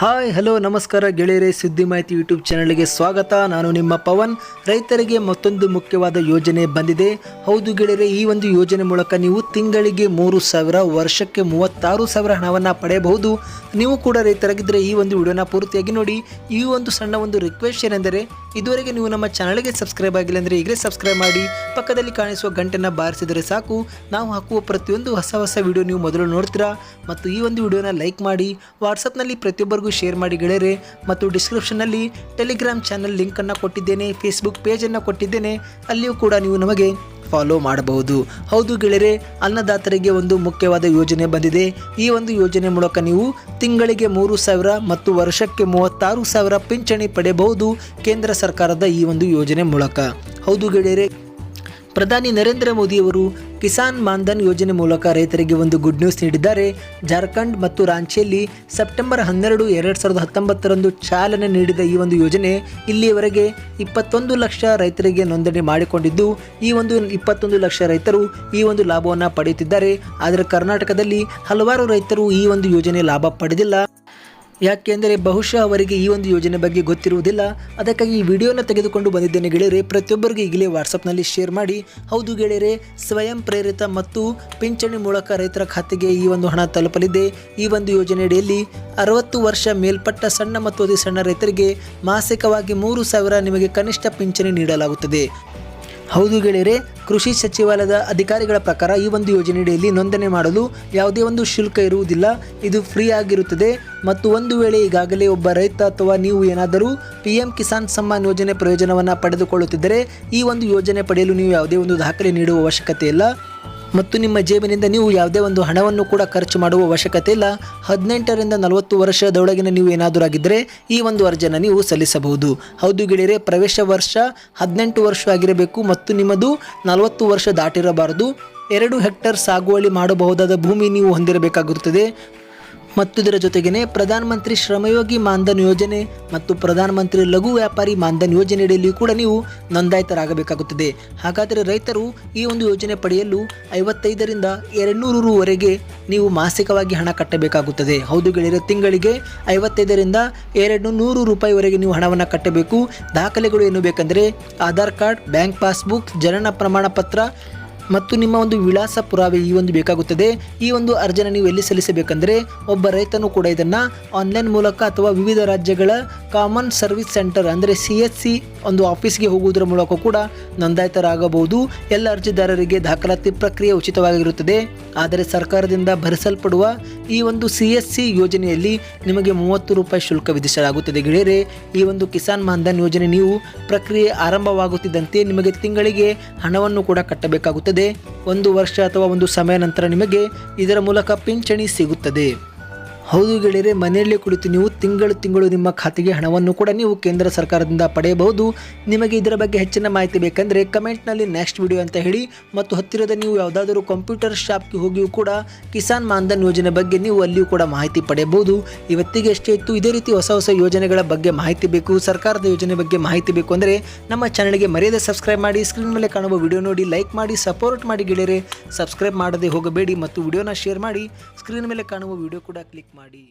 Hi, hello, ನಮಸ್ಕಾರ ಗೆಳೆಯರೇ, ಸುದ್ದಿ ಮಾಹಿತಿ ಯೂಟ್ಯೂಬ್ ಚಾನಲ್ಗೆ ಸ್ವಾಗತ. ನಾನು ನಿಮ್ಮ ಪವನ್. ರೈತರಿಗೆ ಮತ್ತೊಂದು ಮುಖ್ಯವಾದ ಯೋಜನೆ ಬಂದಿದೆ. ಹೌದು ಗೆಳೆಯರೆ, ಈ ಒಂದು ಯೋಜನೆ ಮೂಲಕ ನೀವು ತಿಂಗಳಿಗೆ ಮೂರು ಸಾವಿರ, ವರ್ಷಕ್ಕೆ ಮೂವತ್ತಾರು ಸಾವಿರ ಹಣವನ್ನು ಪಡೆಯಬಹುದು. ನೀವು ಕೂಡ ರೈತರಾಗಿದ್ದರೆ ಈ ಒಂದು ವಿಡಿಯೋನ ಪೂರ್ತಿಯಾಗಿ ನೋಡಿ. ಈ ಒಂದು ಸಣ್ಣ ಒಂದು ರಿಕ್ವೆಸ್ಟ್ ಏನೆಂದರೆ ಇದುವರೆಗೆ ನೀವು ನಮ್ಮ ಚಾನಲ್ಗೆ ಸಬ್ಸ್ಕ್ರೈಬ್ ಆಗಿಲ್ಲ ಅಂದರೆ ಈಗಲೇ ಸಬ್ಸ್ಕ್ರೈಬ್ ಮಾಡಿ, ಪಕ್ಕದಲ್ಲಿ ಕಾಣಿಸುವ ಗಂಟೆನ ಬಾರಿಸಿದರೆ ಸಾಕು. ನಾವು ಹಾಕುವ ಪ್ರತಿಯೊಂದು ಹೊಸ ಹೊಸ ವಿಡಿಯೋ ನೀವು ಮೊದಲು ನೋಡ್ತೀರಾ? ಮತ್ತು ಈ ಒಂದು ವಿಡಿಯೋನ ಲೈಕ್ ಮಾಡಿ, ವಾಟ್ಸಪ್ನಲ್ಲಿ ಪ್ರತಿಯೊಬ್ಬರಿಗೂ ಶೇರ್ ಮಾಡಿ ಗೆಳೆಯರೆ. ಮತ್ತು ಡಿಸ್ಕ್ರಿಪ್ಷನ್ನಲ್ಲಿ ಟೆಲಿಗ್ರಾಮ್ ಚಾನಲ್ ಲಿಂಕನ್ನು ಕೊಟ್ಟಿದ್ದೇನೆ, ಫೇಸ್ಬುಕ್ ಪೇಜನ್ನು ಕೊಟ್ಟಿದ್ದೇನೆ. ಅಲ್ಲಿಯೂ ಕೂಡ ನೀವು ನಮಗೆ ಫಾಲೋ ಮಾಡಬಹುದು. ಹೌದು ಗೆಳೆಯರೆ, ಅನ್ನದಾತರಿಗೆ ಒಂದು ಮುಖ್ಯವಾದ ಯೋಜನೆ ಬಂದಿದೆ. ಈ ಒಂದು ಯೋಜನೆ ಮೂಲಕ ನೀವು ತಿಂಗಳಿಗೆ ಮೂರು ಸಾವಿರ ಮತ್ತು ವರ್ಷಕ್ಕೆ ಮೂವತ್ತಾರು ಸಾವಿರ ಪಿಂಚಣಿ ಪಡೆಯಬಹುದು ಕೇಂದ್ರ ಸರ್ಕಾರದ ಈ ಒಂದು ಯೋಜನೆ ಮೂಲಕ. ಹೌದು ಗೆಳೆಯರೆ, ಪ್ರಧಾನಿ ನರೇಂದ್ರ ಮೋದಿಯವರು ಕಿಸಾನ್ ಮಾನ್ಧನ್ ಯೋಜನೆ ಮೂಲಕ ರೈತರಿಗೆ ಒಂದು ಗುಡ್ ನ್ಯೂಸ್ ನೀಡಿದ್ದಾರೆ. ಜಾರ್ಖಂಡ್ ಮತ್ತು ರಾಂಚಿಯಲ್ಲಿ ಸೆಪ್ಟೆಂಬರ್ ಹನ್ನೆರಡು, ಎರಡು ಸಾವಿರದ ಹತ್ತೊಂಬತ್ತರಂದು ಚಾಲನೆ ನೀಡಿದ ಈ ಒಂದು ಯೋಜನೆ ಇಲ್ಲಿಯವರೆಗೆ ಇಪ್ಪತ್ತೊಂದು ಲಕ್ಷ ರೈತರಿಗೆ ನೋಂದಣಿ ಮಾಡಿಕೊಂಡಿದ್ದು, ಈ ಒಂದು ಇಪ್ಪತ್ತೊಂದು ಲಕ್ಷ ರೈತರು ಈ ಒಂದು ಲಾಭವನ್ನು ಪಡೆಯುತ್ತಿದ್ದಾರೆ. ಆದರೆ ಕರ್ನಾಟಕದಲ್ಲಿ ಹಲವಾರು ರೈತರು ಈ ಒಂದು ಯೋಜನೆ ಲಾಭ ಪಡೆದಿಲ್ಲ. ಯಾಕೆಂದರೆ ಬಹುಶಃ ಅವರಿಗೆ ಈ ಒಂದು ಯೋಜನೆ ಬಗ್ಗೆ ಗೊತ್ತಿರುವುದಿಲ್ಲ. ಅದಕ್ಕಾಗಿ ಈ ವಿಡಿಯೋನ ತೆಗೆದುಕೊಂಡು ಬಂದಿದ್ದೇನೆ ಗೆಳೆಯರೆ. ಪ್ರತಿಯೊಬ್ಬರಿಗೂ ಈಗಲೇ ವಾಟ್ಸಪ್ನಲ್ಲಿ ಶೇರ್ ಮಾಡಿ. ಹೌದು ಗೆಳೆಯರೆ, ಸ್ವಯಂ ಪ್ರೇರಿತ ಮತ್ತು ಪಿಂಚಣಿ ಮೂಲಕ ರೈತರ ಖಾತೆಗೆ ಈ ಒಂದು ಹಣ ತಲುಪಲಿದೆ. ಈ ಒಂದು ಯೋಜನೆಯಡಿಯಲ್ಲಿ ಅರವತ್ತು ವರ್ಷ ಮೇಲ್ಪಟ್ಟ ಸಣ್ಣ ಮತ್ತು ಅತಿ ಸಣ್ಣ ರೈತರಿಗೆ ಮಾಸಿಕವಾಗಿ ಮೂರು ಸಾವಿರ ನಿಮಗೆ ಕನಿಷ್ಠ ಪಿಂಚಣಿ ನೀಡಲಾಗುತ್ತದೆ. ಹೌದು ಗೆಳೆಯರೆ, ಕೃಷಿ ಸಚಿವಾಲಯದ ಅಧಿಕಾರಿಗಳ ಪ್ರಕಾರ ಈ ಒಂದು ಯೋಜನೆಯಡಿಯಲ್ಲಿ ನೋಂದಣಿ ಮಾಡಲು ಯಾವುದೇ ಒಂದು ಶುಲ್ಕ ಇರುವುದಿಲ್ಲ. ಇದು ಫ್ರೀ ಆಗಿರುತ್ತದೆ ಮತ್ತು ಒಂದು ವೇಳೆ ಈಗಾಗಲೇ ಒಬ್ಬ ರೈತ ಅಥವಾ ನೀವು ಏನಾದರೂ ಪಿ ಕಿಸಾನ್ ಸಮ್ಮಾನ್ ಯೋಜನೆ ಪ್ರಯೋಜನವನ್ನು ಪಡೆದುಕೊಳ್ಳುತ್ತಿದ್ದರೆ ಈ ಒಂದು ಯೋಜನೆ ಪಡೆಯಲು ನೀವು ಯಾವುದೇ ಒಂದು ದಾಖಲೆ ನೀಡುವ ಅವಶ್ಯಕತೆ ಇಲ್ಲ. ಮತ್ತು ನಿಮ್ಮ ಜೇಬಿನಿಂದ ನೀವು ಯಾವುದೇ ಒಂದು ಹಣವನ್ನು ಕೂಡ ಖರ್ಚು ಮಾಡುವ ಅವಶ್ಯಕತೆ ಇಲ್ಲ. ಹದಿನೆಂಟರಿಂದ ನಲವತ್ತು ವರ್ಷದೊಳಗಿನ ನೀವು ಏನಾದರೂ ಆಗಿದ್ದರೆ ಈ ಒಂದು ಅರ್ಜಿಯನ್ನು ನೀವು ಸಲ್ಲಿಸಬಹುದು. ಹೌದು ಗೆಳೆಯರೆ, ಪ್ರವೇಶ ವರ್ಷ ಹದಿನೆಂಟು ವರ್ಷ ಆಗಿರಬೇಕು ಮತ್ತು ನಿಮ್ಮದು ನಲವತ್ತು ವರ್ಷ ದಾಟಿರಬಾರದು. ಎರಡು ಹೆಕ್ಟರ್ ಸಾಗುವಳಿ ಮಾಡಬಹುದಾದ ಭೂಮಿ ನೀವು ಹೊಂದಿರಬೇಕಾಗಿರುತ್ತದೆ. ಮತ್ತು ಇದರ ಜೊತೆಗೇನೆ ಪ್ರಧಾನಮಂತ್ರಿ ಶ್ರಮಯೋಗಿ ಮಾನ್ಧನ್ ಯೋಜನೆ ಮತ್ತು ಪ್ರಧಾನಮಂತ್ರಿ ಲಘು ವ್ಯಾಪಾರಿ ಮಾನ್ಧನ್ ಯೋಜನೆಯಡಿಯಲ್ಲಿಯೂ ಕೂಡ ನೀವು ನೋಂದಾಯಿತರಾಗಬೇಕಾಗುತ್ತದೆ. ಹಾಗಾದರೆ ರೈತರು ಈ ಒಂದು ಯೋಜನೆ ಪಡೆಯಲು ಐವತ್ತೈದರಿಂದ ಎರಡುನೂರು ರೂವರೆಗೆ ನೀವು ಮಾಸಿಕವಾಗಿ ಹಣ ಕಟ್ಟಬೇಕಾಗುತ್ತದೆ. ಹೌದು ಗೆಳೆಯರೆ, ತಿಂಗಳಿಗೆ ಐವತ್ತೈದರಿಂದ ಎರಡು ನೂರು ರೂಪಾಯಿವರೆಗೆ ನೀವು ಹಣವನ್ನು ಕಟ್ಟಬೇಕು. ದಾಖಲೆಗಳು ಏನು ಬೇಕೆಂದರೆ ಆಧಾರ್ ಕಾರ್ಡ್, ಬ್ಯಾಂಕ್ ಪಾಸ್ಬುಕ್, ಜನನ ಪ್ರಮಾಣ ಪತ್ರ ಮತ್ತು ನಿಮ್ಮ ಒಂದು ವಿಳಾಸ ಪುರಾವೆ ಈ ಒಂದು ಬೇಕಾಗುತ್ತದೆ. ಈ ಒಂದು ಅರ್ಜಿನ ನೀವು ಎಲ್ಲಿ ಸಲ್ಲಿಸಬೇಕೆಂದರೆ ಒಬ್ಬ ರೈತನು ಕೂಡ ಇದನ್ನು ಆನ್ಲೈನ್ ಮೂಲಕ ಅಥವಾ ವಿವಿಧ ರಾಜ್ಯಗಳ ಕಾಮನ್ ಸರ್ವಿಸ್ ಸೆಂಟರ್ ಅಂದರೆ ಸಿ ಎಸ್ ಸಿ ಒಂದು ಆಫೀಸ್ಗೆ ಹೋಗುವುದರ ಮೂಲಕ ಕೂಡ ನೋಂದಾಯಿತರಾಗಬಹುದು. ಎಲ್ಲ ಅರ್ಜಿದಾರರಿಗೆ ದಾಖಲಾತಿ ಪ್ರಕ್ರಿಯೆ ಉಚಿತವಾಗಿರುತ್ತದೆ. ಆದರೆ ಸರ್ಕಾರದಿಂದ ಭರಿಸಲ್ಪಡುವ ಈ ಒಂದು ಸಿ ಎಸ್ ಸಿ ಯೋಜನೆಯಲ್ಲಿ ನಿಮಗೆ ಮೂವತ್ತು ರೂಪಾಯಿ ಶುಲ್ಕ ವಿಧಿಸಲಾಗುತ್ತದೆ. ಗೆಳೆಯರೆ, ಈ ಒಂದು ಕಿಸಾನ್ ಮಾನ್ಧನ್ ಯೋಜನೆ ನೀವು ಪ್ರಕ್ರಿಯೆ ಆರಂಭವಾಗುತ್ತಿದ್ದಂತೆ ನಿಮಗೆ ತಿಂಗಳಿಗೆ ಹಣವನ್ನು ಕೂಡ ಕಟ್ಟಬೇಕಾಗುತ್ತದೆ. ಒಂದು ವರ್ಷ ಅಥವಾ ಒಂದು ಸಮಯ ನಂತರ ನಿಮಗೆ ಇದರ ಮೂಲಕ ಪಿಂಚಣಿ ಸಿಗುತ್ತದೆ. ಹೌದು ಗೆಳೆಯರೆ, ಮನೆಯಲ್ಲೇ ಕುಳಿತು ನೀವು ತಿಂಗಳು ತಿಂಗಳು ನಿಮ್ಮ ಖಾತೆಗೆ ಹಣವನ್ನು ಕೂಡ ನೀವು ಕೇಂದ್ರ ಸರ್ಕಾರದಿಂದ ಪಡೆಯಬಹುದು. ನಿಮಗೆ ಇದರ ಬಗ್ಗೆ ಹೆಚ್ಚಿನ ಮಾಹಿತಿ ಬೇಕಂದರೆ ಕಮೆಂಟ್ನಲ್ಲಿ ನೆಕ್ಸ್ಟ್ ವಿಡಿಯೋ ಅಂತ ಹೇಳಿ. ಮತ್ತು ಹತ್ತಿರದ ನೀವು ಯಾವುದಾದರೂ ಕಂಪ್ಯೂಟರ್ ಶಾಪ್ಗೆ ಹೋಗಿಯೂ ಕೂಡ ಕಿಸಾನ್ ಮಾನ್ಧನ್ ಯೋಜನೆ ಬಗ್ಗೆ ನೀವು ಅಲ್ಲಿಯೂ ಕೂಡ ಮಾಹಿತಿ ಪಡೆಯಬಹುದು. ಇವತ್ತಿಗೆ ಎಷ್ಟೇ ಇತ್ತು. ಇದೇ ರೀತಿ ಹೊಸ ಹೊಸ ಯೋಜನೆಗಳ ಬಗ್ಗೆ ಮಾಹಿತಿ ಬೇಕು. ಸರ್ಕಾರದ ಯೋಜನೆ ಬಗ್ಗೆ ಮಾಹಿತಿ ಬೇಕು ಅಂದರೆ ನಮ್ಮ ಚಾನಲ್ಗೆ ಮರ್ಯಾದೆ ಸಬ್ಸ್ಕ್ರೈಬ್ ಮಾಡಿ ಸ್ಕ್ರೀನ್ ಮೇಲೆ ಕಾಣುವ ವಿಡಿಯೋ ನೋಡಿ ಲೈಕ್ ಮಾಡಿ ಸಪೋರ್ಟ್ ಮಾಡಿ ಗೆಳೆಯರೆ. ಸಬ್ಸ್ಕ್ರೈಬ್ ಮಾಡದೆ ಹೋಗಬೇಡಿ ಮತ್ತು ವಿಡಿಯೋನ ಶೇರ್ ಮಾಡಿ. ಸ್ಕ್ರೀನ್ ಮೇಲೆ ಕಾಣುವ ವಿಡಿಯೋ ಕೂಡ ಕ್ಲಿಕ್ ಮಾಡಿ